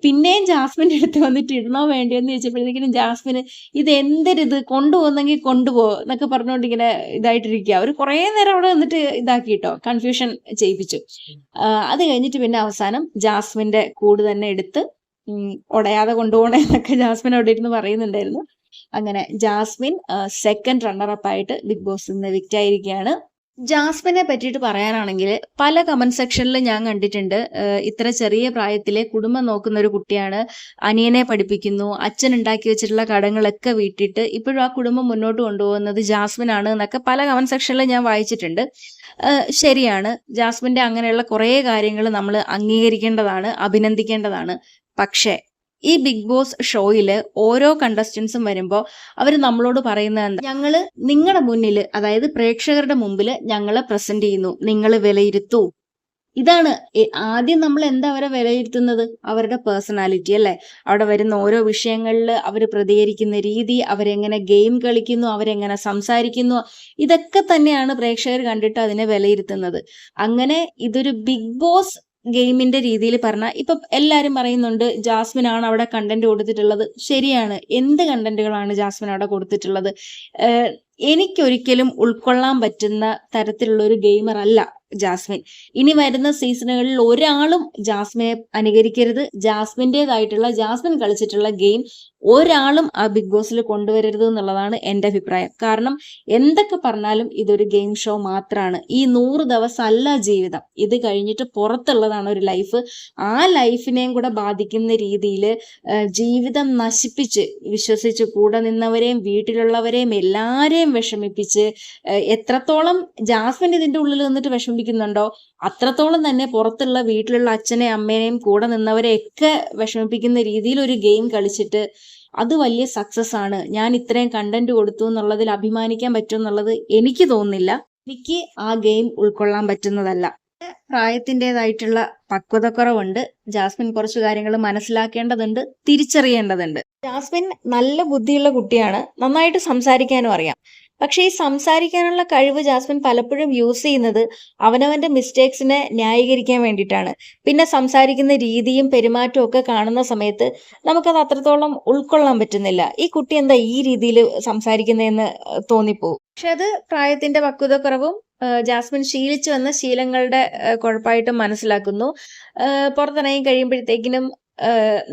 Speaker 1: പിന്നെയും ജാസ്മിന്റെ അടുത്ത് വന്നിട്ട് ഇടണോ വേണ്ടിയെന്ന് ചോദിച്ചപ്പോഴത്തേക്കിനും ജാസ്മിന് ഇത് എന്തൊരിത് കൊണ്ടുപോകുന്നെങ്കിൽ കൊണ്ടുപോ എന്നൊക്കെ പറഞ്ഞുകൊണ്ട് ഇങ്ങനെ ഇതായിട്ടിരിക്കുക. അവർ കുറേ നേരം അവിടെ വന്നിട്ട് ഇതാക്കി കേട്ടോ കൺഫ്യൂഷൻ ചെയ്യിപ്പിച്ചു അത് കഴിഞ്ഞിട്ട് പിന്നെ അവസാനം ജാസ്മിന്റെ കൂട് തന്നെ എടുത്ത് ഉടയാതെ കൊണ്ടുപോകണേ എന്നൊക്കെ ജാസ്മിൻ അവിടെ ഇരുന്ന് പറയുന്നുണ്ടായിരുന്നു. അങ്ങനെ ജാസ്മിൻ സെക്കൻഡ് റണ്ണറപ്പ് ആയിട്ട് ബിഗ് ബോസ് നിന്ന് വിക്റ്റ് ആയിരിക്കുകയാണ് ജാസ്മിനെ പറ്റിയിട്ട് പറയാനാണെങ്കിൽ പല കമന്റ് സെക്ഷനിൽ ഞാൻ കണ്ടിട്ടുണ്ട്. ഇത്ര ചെറിയ പ്രായത്തിലെ കുടുംബം നോക്കുന്ന ഒരു കുട്ടിയാണ്. അനിയനെ പഠിപ്പിക്കുന്നു. അച്ഛൻ ഉണ്ടാക്കി വെച്ചിട്ടുള്ള കടങ്ങളൊക്കെ വീട്ടിട്ട് ഇപ്പോഴും ആ കുടുംബം മുന്നോട്ട് കൊണ്ടുപോകുന്നത് ജാസ്മിൻ ആണ് എന്നൊക്കെ പല കമന്റ് സെക്ഷനിൽ ഞാൻ വായിച്ചിട്ടുണ്ട്. ശരിയാണ്. ജാസ്മിന്റെ അങ്ങനെയുള്ള കുറേ കാര്യങ്ങൾ നമ്മൾ അംഗീകരിക്കേണ്ടതാണ് അഭിനന്ദിക്കേണ്ടതാണ്. പക്ഷേ ഈ ബിഗ് ബോസ് ഷോയിൽ ഓരോ കണ്ടസ്റ്റൻസും വരുമ്പോൾ അവർ നമ്മളോട് പറയുന്നത് എന്താ? ഞങ്ങൾ നിങ്ങളുടെ മുന്നിൽ അതായത് പ്രേക്ഷകരുടെ മുമ്പിൽ ഞങ്ങളെ പ്രസന്റ് ചെയ്യുന്നു. നിങ്ങൾ വിലയിരുത്തൂ. ഇതാണ് ആദ്യം നമ്മൾ എന്താ അവരെ വിലയിരുത്തുന്നത്? അവരുടെ പേഴ്സണാലിറ്റി അല്ലെ? അവിടെ വരുന്ന ഓരോ വിഷയങ്ങളിൽ അവർ പ്രതികരിക്കുന്ന രീതി അവരെങ്ങനെ ഗെയിം കളിക്കുന്നു അവരെങ്ങനെ സംസാരിക്കുന്നു ഇതൊക്കെ തന്നെയാണ് പ്രേക്ഷകർ കണ്ടിട്ട് അതിനെ വിലയിരുത്തുന്നത്. അങ്ങനെ ഇതൊരു ബിഗ് ബോസ് ഗെയിമിന്റെ രീതിയിൽ പറഞ്ഞാൽ ഇപ്പൊ എല്ലാരും പറയുന്നുണ്ട് ജാസ്മിൻ ആണ് അവിടെ കണ്ടന്റ് കൊടുത്തിട്ടുള്ളത്. ശരിയാണ്. എന്ത് കണ്ടന്റുകളാണ് ജാസ്മിൻ അവിടെ കൊടുത്തിട്ടുള്ളത്? എനിക്കൊരിക്കലും ഉൾക്കൊള്ളാൻ പറ്റുന്ന തരത്തിലുള്ള ഒരു ഗെയിമർ അല്ല ജാസ്മിൻ. ഇനി വരുന്ന സീസണുകളിൽ ഒരാളും ജാസ്മിനെ അനുകരിക്കരുത്. ജാസ്മിന്റെതായിട്ടുള്ള ജാസ്മിൻ കളിച്ചിട്ടുള്ള ഗെയിം ഒരാളും ആ ബിഗ് ബോസിൽ കൊണ്ടുവരരുത് എന്നുള്ളതാണ് എന്റെ അഭിപ്രായം. കാരണം എന്തൊക്കെ പറഞ്ഞാലും ഇതൊരു ഗെയിം ഷോ മാത്രമാണ് ഈ നൂറ് ദിവസം അല്ല ജീവിതം. ഇത് കഴിഞ്ഞിട്ട് പുറത്തുള്ളതാണ് ഒരു ലൈഫ്. ആ ലൈഫിനെയും കൂടെ ബാധിക്കുന്ന രീതിയിൽ ജീവിതം നശിപ്പിച്ച് വിശ്വസിച്ച് കൂടെ നിന്നവരെയും വീട്ടിലുള്ളവരെയും എല്ലാരെയും വിഷമിപ്പിച്ച് എത്രത്തോളം ജാസ്മിൻ ഇതിന്റെ ഉള്ളിൽ നിന്നിട്ട് വിഷമിപ്പിക്കുന്നുണ്ടോ അത്രത്തോളം തന്നെ പുറത്തുള്ള വീട്ടിലുള്ള അച്ഛനെയും അമ്മേനെയും കൂടെ നിന്നവരെയൊക്കെ വിഷമിപ്പിക്കുന്ന രീതിയിൽ ഒരു ഗെയിം കളിച്ചിട്ട് അത് വലിയ സക്സസ് ആണ്. ഞാൻ ഇത്രയും കണ്ടന്റ് കൊടുത്തു എന്നുള്ളതിൽ അഭിമാനിക്കാൻ പറ്റും എന്നുള്ളത് എനിക്ക് തോന്നുന്നില്ല. എനിക്ക് ആ ഗെയിം ഉൾക്കൊള്ളാൻ പറ്റുന്നതല്ല. പ്രായത്തിന്റെതായിട്ടുള്ള പക്വതക്കുറവുണ്ട്. ജാസ്മിൻ കുറച്ച് കാര്യങ്ങൾ മനസ്സിലാക്കേണ്ടതുണ്ട് തിരിച്ചറിയേണ്ടതുണ്ട്. ജാസ്മിൻ നല്ല ബുദ്ധിയുള്ള കുട്ടിയാണ്. നന്നായിട്ട് സംസാരിക്കാനും അറിയാം. പക്ഷെ ഈ സംസാരിക്കാനുള്ള കഴിവ് ജാസ്മിൻ പലപ്പോഴും യൂസ് ചെയ്യുന്നത് അവനവന്റെ മിസ്റ്റേക്സിനെ ന്യായീകരിക്കാൻ വേണ്ടിയിട്ടാണ്. പിന്നെ സംസാരിക്കുന്ന രീതിയും പെരുമാറ്റവും ഒക്കെ കാണുന്ന സമയത്ത് നമുക്കത് അത്രത്തോളം ഉൾക്കൊള്ളാൻ പറ്റുന്നില്ല. ഈ കുട്ടി എന്താ ഈ രീതിയിൽ സംസാരിക്കുന്നതെന്ന് തോന്നിപ്പോവും. പക്ഷെ അത് പ്രായത്തിന്റെ പക്വതക്കുറവും ജാസ്മിൻ ശീലിച്ചു വന്ന ശീലങ്ങളുടെ കുഴപ്പമായിട്ട് മനസ്സിലാക്കുന്നു. പുറത്തിറങ്ങി കഴിയുമ്പോഴത്തേക്കിനും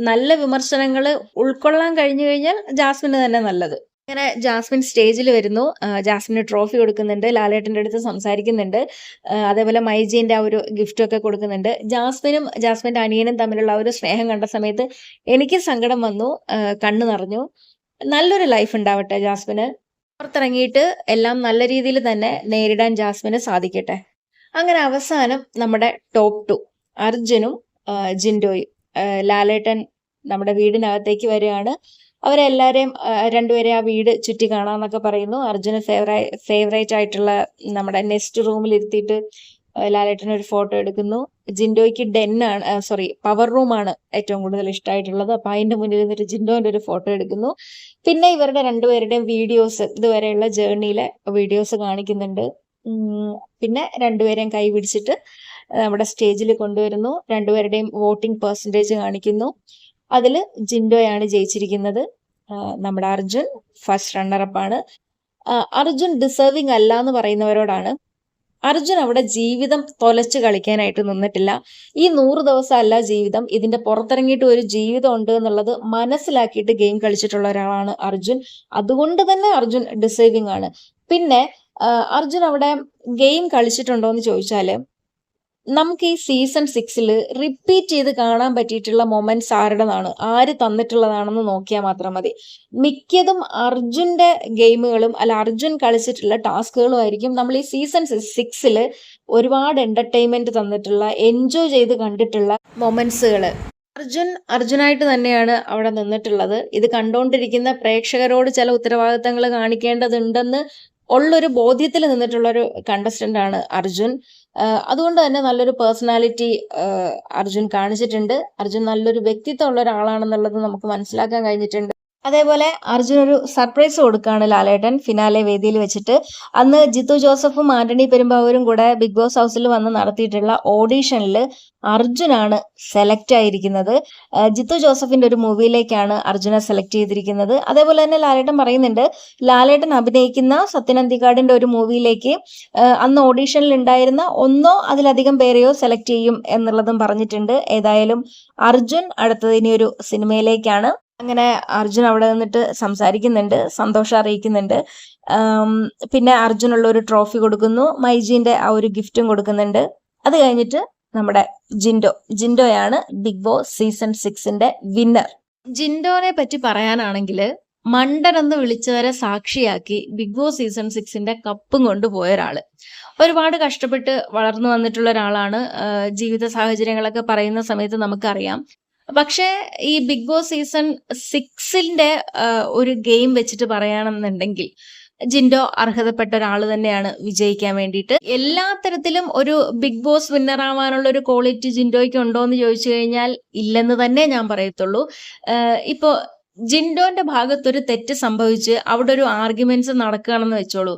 Speaker 1: നല്ല വിമർശനങ്ങൾ ഉൾക്കൊള്ളാൻ കഴിഞ്ഞു കഴിഞ്ഞാൽ ജാസ്മിന് തന്നെ നല്ലത്. അങ്ങനെ ജാസ്മിൻ സ്റ്റേജിൽ വരുന്നു. ജാസ്മിന് ട്രോഫി കൊടുക്കുന്നുണ്ട് ലാലേട്ടന്റെ അടുത്ത് സംസാരിക്കുന്നുണ്ട്. അതേപോലെ മൈജീന്റെ ആ ഒരു ഗിഫ്റ്റ് ഒക്കെ കൊടുക്കുന്നുണ്ട്. ജാസ്മിനും ജാസ്മിന്റെ അനിയനും തമ്മിലുള്ള ഒരു സ്നേഹം കണ്ട സമയത്ത് എനിക്ക് സങ്കടം വന്നു. കണ്ണു നിറഞ്ഞു. നല്ലൊരു ലൈഫ് ഉണ്ടാവട്ടെ ജാസ്മിന്. പുറത്തിറങ്ങിയിട്ട് എല്ലാം നല്ല രീതിയിൽ തന്നെ നേരിടാൻ ജാസ്മിന് സാധിക്കട്ടെ. അങ്ങനെ അവസാനം നമ്മുടെ ടോപ്പ് ടു അർജുനും ജിൻഡോയും ലാലേട്ടൻ നമ്മുടെ വീടിനകത്തേക്ക് വരികയാണ്. അവരെല്ലാവരെയും രണ്ടുപേരെ ആ വീട് ചുറ്റി കാണാന്നൊക്കെ പറയുന്നു. അർജുന് ഫേവറേ ഫേവറേറ്റ് ആയിട്ടുള്ള നമ്മുടെ നെക്സ്റ്റ് റൂമിൽ ഇരുത്തിയിട്ട് ലാലേട്ടൻ ഒരു ഫോട്ടോ എടുക്കുന്നു. ജിൻഡോയ്ക്ക് ഡെൻ ആണ് സോറി പവർ റൂം ആണ് ഏറ്റവും കൂടുതൽ ഇഷ്ടമായിട്ടുള്ളത് അപ്പൊ അതിന്റെ മുന്നിൽ നിന്നിട്ട് ജിൻഡോന്റെ ഒരു ഫോട്ടോ എടുക്കുന്നു. പിന്നെ ഇവരുടെ രണ്ടുപേരുടെയും വീഡിയോസ് ഇതുവരെയുള്ള ജേർണിയിലെ വീഡിയോസ് കാണിക്കുന്നുണ്ട്. പിന്നെ രണ്ടുപേരെയും കൈ പിടിച്ചിട്ട് നമ്മുടെ സ്റ്റേജിൽ കൊണ്ടുവരുന്നു. രണ്ടുപേരുടെയും വോട്ടിംഗ് പെർസെന്റേജ് കാണിക്കുന്നു. അതിൽ ജിൻഡോയാണ് ജയിച്ചിരിക്കുന്നത്. നമ്മുടെ അർജുൻ ഫസ്റ്റ് റണ്ണറപ്പ് ആണ് അർജുൻ ഡിസേർവിംഗ് അല്ല എന്ന് പറയുന്നവരോടാണ് അർജുൻ അവിടെ ജീവിതം തൊലച്ച് കളിക്കാനായിട്ട് നിന്നിട്ടില്ല. ഈ നൂറ് ദിവസം അല്ല ജീവിതം. ഇതിന്റെ പുറത്തിറങ്ങിയിട്ട് ഒരു ജീവിതം ഉണ്ട് എന്നുള്ളത് മനസ്സിലാക്കിയിട്ട് ഗെയിം കളിച്ചിട്ടുള്ള ഒരാളാണ് അർജുൻ. അതുകൊണ്ട് തന്നെ അർജുൻ ഡിസേവിങ് ആണ്. പിന്നെ അർജുൻ അവിടെ ഗെയിം കളിച്ചിട്ടുണ്ടോ എന്ന് ചോദിച്ചാൽ നമുക്ക് ഈ സീസൺ സിക്സിൽ റിപ്പീറ്റ് ചെയ്ത് കാണാൻ പറ്റിയിട്ടുള്ള മൊമെന്റ്സ് ആരുടേതാണ്? ആര് തന്നിട്ടുള്ളതാണെന്ന് നോക്കിയാൽ മാത്രം മതി. മിക്കതും അർജുന്റെ ഗെയിമുകളും അല്ല അർജുൻ കളിച്ചിട്ടുള്ള ടാസ്കുകളും ആയിരിക്കും. നമ്മൾ ഈ സീസൺ സിക്സിൽ ഒരുപാട് എന്റർടൈൻമെന്റ് തന്നിട്ടുള്ള എൻജോയ് ചെയ്ത് കണ്ടിട്ടുള്ള മൊമെന്റ്സുകൾ അർജുൻ അർജുനായിട്ട് തന്നെയാണ് അവിടെ നിന്നിട്ടുള്ളത്. ഇത് കണ്ടുകൊണ്ടിരിക്കുന്ന പ്രേക്ഷകരോട് ചില ഉത്തരവാദിത്തങ്ങൾ കാണിക്കേണ്ടതുണ്ടെന്ന് ഉള്ളൊരു ബോധ്യത്തിൽ നിന്നിട്ടുള്ള ഒരു കണ്ടസ്റ്റന്റ് ആണ് അർജുൻ. അതുകൊണ്ട് തന്നെ നല്ലൊരു പേഴ്സണാലിറ്റി അർജുൻ കാണിച്ചിട്ടുണ്ട്. അർജുൻ നല്ലൊരു വ്യക്തിത്വം ഉള്ള ഒരാളാണെന്നുള്ളത് നമുക്ക് മനസ്സിലാക്കാൻ കഴിഞ്ഞിട്ടുണ്ട്. അതേപോലെ അർജുൻ ഒരു സർപ്രൈസ് കൊടുക്കുകയാണ് ലാലേട്ടൻ ഫിനാലെ വേദിയിൽ വെച്ചിട്ട്. അന്ന് ജിത്തു ജോസഫും ആന്റണി പെരുമ്പാവൂരും കൂടെ ബിഗ് ബോസ് ഹൗസിൽ വന്ന് നടത്തിയിട്ടുള്ള ഓഡീഷനിൽ അർജുനാണ് സെലക്ട് ആയിരിക്കുന്നത്. ജിത്തു ജോസഫിന്റെ ഒരു മൂവിയിലേക്കാണ് അർജുനെ സെലക്ട് ചെയ്തിരിക്കുന്നത്. അതേപോലെ തന്നെ ലാലേട്ടൻ പറയുന്നുണ്ട് ലാലേട്ടൻ അഭിനയിക്കുന്ന സത്യനന്ദിക്കാടിന്റെ ഒരു മൂവിയിലേക്ക് അന്ന് ഓഡീഷനിൽ ഉണ്ടായിരുന്ന ഒന്നോ അതിലധികം പേരെയോ സെലക്ട് ചെയ്യും എന്നുള്ളതും പറഞ്ഞിട്ടുണ്ട്. ഏതായാലും അർജുൻ അടുത്തത് ഇനി സിനിമയിലേക്കാണ് അങ്ങനെ അർജുൻ അവിടെ നിന്നിട്ട് സംസാരിക്കുന്നുണ്ട് സന്തോഷം അറിയിക്കുന്നുണ്ട്. പിന്നെ അർജുനുള്ള ഒരു ട്രോഫി കൊടുക്കുന്നു മൈജീന്റെ ആ ഒരു ഗിഫ്റ്റും കൊടുക്കുന്നുണ്ട്. അത് കഴിഞ്ഞിട്ട് നമ്മുടെ ജിൻഡോ ജിൻഡോയാണ് ബിഗ് ബോസ് സീസൺ സിക്സിന്റെ വിന്നർ ജിൻഡോനെ പറ്റി പറയാനാണെങ്കിൽ മണ്ടൻ എന്ന് വിളിച്ചവരെ സാക്ഷിയാക്കി ബിഗ് ബോസ് സീസൺ സിക്സിന്റെ കപ്പും കൊണ്ടുപോയ ഒരാൾ ഒരുപാട് കഷ്ടപ്പെട്ട് വളർന്നു വന്നിട്ടുള്ള ഒരാളാണ് ജീവിത സാഹചര്യങ്ങളൊക്കെ പറയുന്ന സമയത്ത് നമുക്കറിയാം. പക്ഷേ ഈ ബിഗ് ബോസ് സീസൺ സിക്സിന്റെ ഒരു ഗെയിം വെച്ചിട്ട് പറയുകയാണെന്നുണ്ടെങ്കിൽ ജിൻഡോ അർഹതപ്പെട്ട ഒരാൾ തന്നെയാണ് വിജയിക്കാൻ വേണ്ടിയിട്ട്. എല്ലാ തരത്തിലും ഒരു ബിഗ് ബോസ് വിന്നർ ആവാനുള്ള ഒരു ക്വാളിറ്റി ജിൻഡോയ്ക്ക് ഉണ്ടോ എന്ന് ചോദിച്ചു കഴിഞ്ഞാൽ ഇല്ലെന്ന് തന്നെ ഞാൻ പറയത്തുള്ളൂ. ഇപ്പോൾ ഇപ്പോ ജിൻഡോന്റെ ഭാഗത്തൊരു തെറ്റ് സംഭവിച്ച് അവിടെ ഒരു ആർഗ്യുമെന്റ്സ് നടക്കുകയാണെന്ന് വെച്ചോളൂ.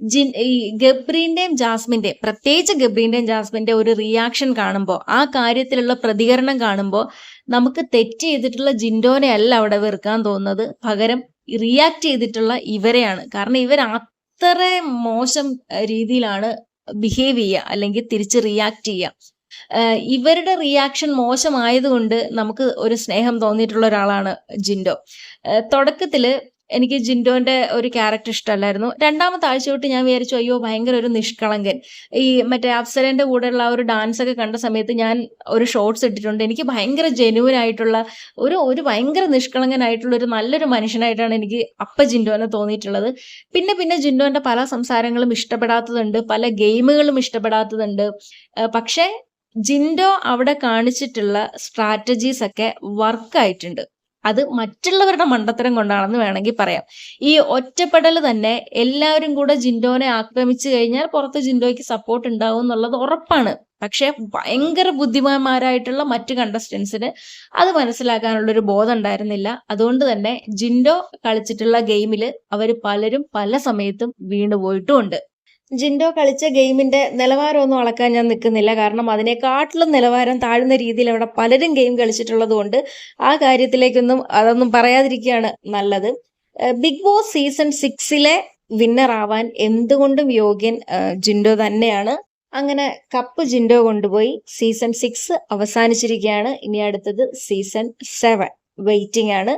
Speaker 1: ജിൻ ഈ ഗബ്രീന്റെയും ജാസ്മിന്റെയും പ്രത്യേകിച്ച് ഗബ്രീന്റെയും ജാസ്മിന്റെ ഒരു റിയാക്ഷൻ കാണുമ്പോൾ ആ കാര്യത്തിലുള്ള പ്രതികരണം കാണുമ്പോൾ നമുക്ക് തെറ്റ് ചെയ്തിട്ടുള്ള ജിൻഡോനെ അല്ല അവിടെ വെറുക്കാൻ തോന്നുന്നത്. പകരം റിയാക്ട് ചെയ്തിട്ടുള്ള ഇവരെയാണ്. കാരണം ഇവർ അത്ര മോശം രീതിയിലാണ് ബിഹേവ് ചെയ്യുക അല്ലെങ്കിൽ തിരിച്ച് റിയാക്ട് ചെയ്യുക. ഇവരുടെ റിയാക്ഷൻ മോശമായതുകൊണ്ട് നമുക്ക് ഒരു സ്നേഹം തോന്നിയിട്ടുള്ള ഒരാളാണ് ജിൻഡോ. തുടക്കത്തിൽ എനിക്ക് ജിൻഡോന്റെ ഒരു ക്യാരക്ടർ ഇഷ്ടമല്ലായിരുന്നു. രണ്ടാമത്തെ ആഴ്ച തൊട്ട് ഞാൻ വിചാരിച്ചു അയ്യോ ഭയങ്കര ഒരു നിഷ്കളങ്കൻ. ഈ മറ്റേ അപ്സരന്റെ കൂടെയുള്ള ആ ഒരു ഡാൻസ് ഒക്കെ കണ്ട സമയത്ത് ഞാൻ ഒരു ഷോർട്സ് ഇട്ടിട്ടുണ്ട്. എനിക്ക് ഭയങ്കര ജെനുവൻ ആയിട്ടുള്ള ഒരു ഒരു ഭയങ്കര നിഷ്കളങ്കനായിട്ടുള്ള ഒരു നല്ലൊരു മനുഷ്യനായിട്ടാണ് എനിക്ക് അപ്പ ജിൻഡോനെ തോന്നിയിട്ടുള്ളത്. പിന്നെ പിന്നെ ജിൻഡോന്റെ പല സംസാരങ്ങളും ഇഷ്ടപ്പെടാത്തതുണ്ട് പല ഗെയിമുകളും ഇഷ്ടപ്പെടാത്തതുണ്ട്. പക്ഷേ ജിൻഡോ അവിടെ കാണിച്ചിട്ടുള്ള സ്ട്രാറ്റജീസ് ഒക്കെ വർക്കായിട്ടുണ്ട് അത് മറ്റുള്ളവരുടെ മണ്ടത്തരം കൊണ്ടാണെന്ന് വേണമെങ്കിൽ പറയാം. ഈ ഒറ്റപ്പെടൽ തന്നെ എല്ലാവരും കൂടെ ജിൻഡോനെ ആക്രമിച്ചു കഴിഞ്ഞാൽ പുറത്ത് ജിൻഡോയ്ക്ക് സപ്പോർട്ട് ഉണ്ടാവും എന്നുള്ളത് ഉറപ്പാണ്. പക്ഷെ ഭയങ്കര ബുദ്ധിമാന്മാരായിട്ടുള്ള മറ്റ് കണ്ടസ്റ്റൻസിന് അത് മനസ്സിലാക്കാനുള്ളൊരു ബോധം ഉണ്ടായിരുന്നില്ല. അതുകൊണ്ട് തന്നെ ജിൻഡോ കളിച്ചിട്ടുള്ള ഗെയിമിൽ അവർ പലരും പല സമയത്തും വീണുപോയിട്ടുമുണ്ട്. ജിൻഡോ കളിച്ച ഗെയിമിന്റെ നിലവാരമൊന്നും അളക്കാൻ ഞാൻ നിൽക്കുന്നില്ല. കാരണം അതിനെക്കാട്ടിലും നിലവാരം താഴ്ന്ന രീതിയിൽ അവിടെ പലരും ഗെയിം കളിച്ചിട്ടുള്ളത് കൊണ്ട് ആ കാര്യത്തിലേക്കൊന്നും അതൊന്നും പറയാതിരിക്കുകയാണ് നല്ലത്. ബിഗ് ബോസ് സീസൺ സിക്സിലെ വിന്നർ ആവാൻ എന്തുകൊണ്ടും യോഗ്യൻ ജിൻഡോ തന്നെയാണ്. അങ്ങനെ കപ്പ് ജിൻഡോ കൊണ്ടുപോയി സീസൺ സിക്സ് അവസാനിച്ചിരിക്കുകയാണ്. ഇനി അടുത്തത് സീസൺ സെവൻ വെയിറ്റിംഗ് ആണ്.